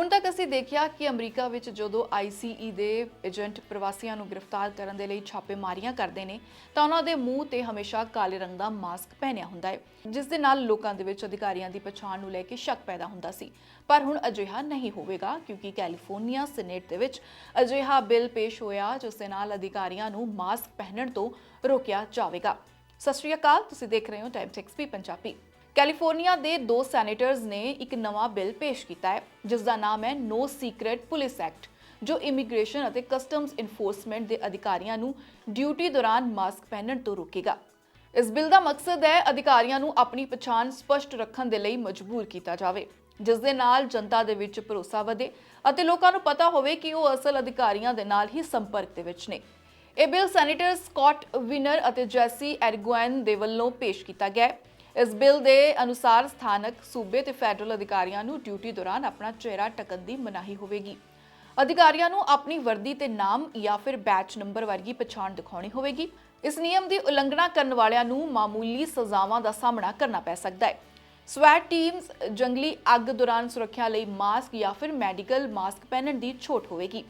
ਹੁਣ ਤੱਕ ਅਸੀਂ ਦੇਖਿਆ ਕਿ ਅਮਰੀਕਾ ਵਿੱਚ ਜਦੋਂ ICE ਦੇ ਏਜੰਟ ਪ੍ਰਵਾਸੀਆਂ ਨੂੰ ਗ੍ਰਿਫਤਾਰ ਕਰਨ ਦੇ ਲਈ ਛਾਪੇਮਾਰੀਆਂ ਕਰਦੇ ਨੇ, ਤਾਂ ਉਹਨਾਂ ਦੇ ਮੂੰਹ ਤੇ ਹਮੇਸ਼ਾ ਕਾਲੇ ਰੰਗ ਦਾ ਮਾਸਕ ਪਹਿਨਿਆ ਹੁੰਦਾ ਹੈ, ਜਿਸ ਦੇ ਨਾਲ ਲੋਕਾਂ ਦੇ ਵਿੱਚ ਅਧਿਕਾਰੀਆਂ ਦੀ ਪਛਾਣ ਨੂੰ ਲੈ ਕੇ ਸ਼ੱਕ ਪੈਦਾ ਹੁੰਦਾ ਸੀ। ਪਰ ਹੁਣ ਅਜਿਹਾ ਨਹੀਂ ਹੋਵੇਗਾ, ਕਿਉਂਕਿ ਕੈਲੀਫੋਰਨੀਆ ਸਿਨੇਟ ਦੇ ਵਿੱਚ ਅਜਿਹਾ ਬਿੱਲ ਪੇਸ਼ ਹੋਇਆ, ਜਿਸ ਦੇ ਨਾਲ ਅਧਿਕਾਰੀਆਂ ਨੂੰ ਮਾਸਕ ਪਹਿਨਣ ਤੋਂ ਰੋਕਿਆ ਜਾਵੇਗਾ। ਸਤਿ ਸ਼੍ਰੀ ਅਕਾਲ, ਤੁਸੀਂ ਦੇਖ ਰਹੇ ਹੋ ਟਾਈਮ 6 ਪੰਜਾਬੀ। ਕੈਲੀਫੋਰਨੀਆ ਦੇ ਦੋ ਸੈਨੇਟਰਜ਼ ਨੇ ਇੱਕ ਨਵਾਂ ਬਿੱਲ ਪੇਸ਼ ਕੀਤਾ ਹੈ, ਜਿਸ ਦਾ ਨਾਮ ਹੈ ਨੋ ਸੀਕ੍ਰੇਟ ਪੁਲਿਸ ਐਕਟ ਜੋ ਇਮੀਗ੍ਰੇਸ਼ਨ ਅਤੇ ਕਸਟਮਸ ਇਨਫੋਰਸਮੈਂਟ ਦੇ ਅਧਿਕਾਰੀਆਂ ਨੂੰ ਡਿਊਟੀ ਦੌਰਾਨ ਮਾਸਕ ਪਹਿਨਣ ਤੋਂ ਰੋਕੇਗਾ। ਇਸ ਬਿੱਲ ਦਾ ਮਕਸਦ ਹੈ ਅਧਿਕਾਰੀਆਂ ਨੂੰ ਆਪਣੀ ਪਛਾਣ ਸਪਸ਼ਟ ਰੱਖਣ ਦੇ ਲਈ ਮਜਬੂਰ ਕੀਤਾ ਜਾਵੇ, ਜਿਸ ਦੇ ਨਾਲ ਜਨਤਾ ਦੇ ਵਿੱਚ ਭਰੋਸਾ ਵਧੇ ਅਤੇ ਲੋਕਾਂ ਨੂੰ ਪਤਾ ਹੋਵੇ ਕਿ ਉਹ ਅਸਲ ਅਧਿਕਾਰੀਆਂ ਦੇ ਨਾਲ ਹੀ ਸੰਪਰਕ ਦੇ ਵਿੱਚ ਨੇ। ਇਹ ਬਿੱਲ ਸੈਨੇਟਰ ਸਕਾਟ ਵਿਨਰ ਅਤੇ ਜੈਸੀ ਐਰਗੁਐਨ ਦੇ ਵੱਲੋਂ ਪੇਸ਼ ਕੀਤਾ ਗਿਆ ਹੈ। ਇਸ ਬਿੱਲ ਦੇ ਅਨੁਸਾਰ ਸਥਾਨਕ ਸੂਬੇ ਤੇ ਫੈਡਰਲ ਅਧਿਕਾਰੀਆਂ ਨੂੰ ਡਿਊਟੀ ਦੌਰਾਨ ਆਪਣਾ ਚਿਹਰਾ ਢੱਕਣ ਦੀ ਮਨਾਹੀ ਹੋਵੇਗੀ। ਅਧਿਕਾਰੀਆਂ ਨੂੰ ਆਪਣੀ ਵਰਦੀ ਤੇ ਨਾਮ ਜਾਂ ਫਿਰ ਬੈਚ ਨੰਬਰ ਵਰਗੀ ਪਛਾਣ ਦਿਖਾਉਣੀ ਹੋਵੇਗੀ। ਇਸ ਨਿਯਮ ਦੀ ਉਲੰਘਣਾ ਕਰਨ ਵਾਲਿਆਂ ਨੂੰ ਮਾਮੂਲੀ ਸਜ਼ਾਵਾਂ ਦਾ ਸਾਹਮਣਾ ਕਰਨਾ ਪੈ ਸਕਦਾ ਹੈ। ਸਵੈਟ ਟੀਮਸ, ਜੰਗਲੀ ਅੱਗ ਦੌਰਾਨ ਸੁਰੱਖਿਆ ਲਈ ਮਾਸਕ ਜਾਂ ਫਿਰ ਮੈਡੀਕਲ ਮਾਸਕ ਪਹਿਨਣ ਦੀ ਛੋਟ ਹੋਵੇਗੀ।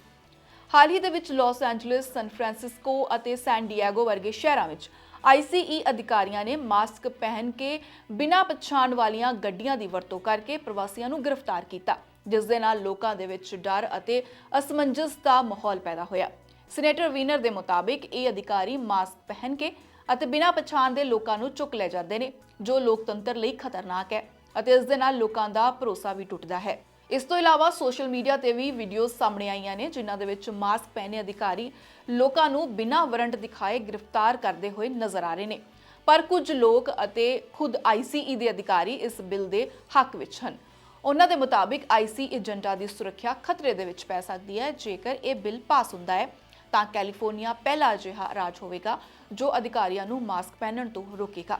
ਹਾਲ ਹੀ ਦੇ ਵਿੱਚ ਲਾਸ ਐਂਜਲਸ, ਸਨ ਫਰਾਂਸਿਸਕੋ ਅਤੇ ਸੈਨ ਡਿਏਗੋ ਵਰਗੇ ਸ਼ਹਿਰਾਂ ਵਿੱਚ ICE ਅਧਿਕਾਰੀਆਂ ਨੇ ਮਾਸਕ ਪਹਿਨ ਕੇ ਬਿਨਾਂ ਪਛਾਣ ਵਾਲੀਆਂ ਗੱਡੀਆਂ ਦੀ ਵਰਤੋਂ ਕਰਕੇ ਪ੍ਰਵਾਸੀਆਂ ਨੂੰ ਗ੍ਰਿਫਤਾਰ ਕੀਤਾ, ਜਿਸ ਦੇ ਨਾਲ ਲੋਕਾਂ ਦੇ ਵਿੱਚ ਡਰ ਅਤੇ ਅਸਮੰਜਸ ਦਾ ਮਾਹੌਲ ਪੈਦਾ ਹੋਇਆ। ਸੀਨੇਟਰ ਵੀਨਰ ਦੇ ਮੁਤਾਬਿਕ ਇਹ ਅਧਿਕਾਰੀ ਮਾਸਕ ਪਹਿਨ ਕੇ ਅਤੇ ਬਿਨਾਂ ਪਛਾਣ ਦੇ ਲੋਕਾਂ ਨੂੰ ਚੁੱਕ ਲੈ ਜਾਂਦੇ ਨੇ, ਜੋ ਲੋਕਤੰਤਰ ਲਈ ਖਤਰਨਾਕ ਹੈ ਅਤੇ ਇਸ ਦੇ ਨਾਲ ਲੋਕਾਂ ਦਾ ਭਰੋਸਾ ਵੀ ਟੁੱਟਦਾ ਹੈ। ਇਸ ਤੋਂ ਇਲਾਵਾ ਸੋਸ਼ਲ ਮੀਡੀਆ ਤੇ ਵੀ ਵੀਡੀਓਜ਼ ਸਾਹਮਣੇ ਆਈਆਂ ਨੇ, ਜਿਨ੍ਹਾਂ ਦੇ ਵਿੱਚ ਮਾਸਕ ਪਹਿਨੇ ਅਧਿਕਾਰੀ ਲੋਕਾਂ ਨੂੰ ਬਿਨਾਂ ਵਾਰੰਟ ਦਿਖਾਏ ਗ੍ਰਿਫਤਾਰ ਕਰਦੇ ਹੋਏ ਨਜ਼ਰ ਆ ਰਹੇ ਨੇ। ਪਰ ਕੁਝ ਲੋਕ ਅਤੇ ਖੁਦ ICE ਦੇ ਅਧਿਕਾਰੀ ਇਸ ਬਿੱਲ ਦੇ ਹੱਕ ਵਿੱਚ ਹਨ। ਉਹਨਾਂ ਦੇ ਮੁਤਾਬਿਕ ICE ਏਜੰਟਾਂ ਦੀ ਸੁਰੱਖਿਆ ਖਤਰੇ ਦੇ ਵਿੱਚ ਪੈ ਸਕਦੀ ਹੈ। ਜੇਕਰ ਇਹ ਬਿੱਲ ਪਾਸ ਹੁੰਦਾ ਹੈ, ਤਾਂ ਕੈਲੀਫੋਰਨੀਆ ਪਹਿਲਾ ਅਜਿਹਾ ਰਾਜ ਹੋਵੇਗਾ, ਜੋ ਅਧਿਕਾਰੀਆਂ ਨੂੰ ਮਾਸਕ ਪਹਿਨਣ ਤੋਂ ਰੋਕੇਗਾ।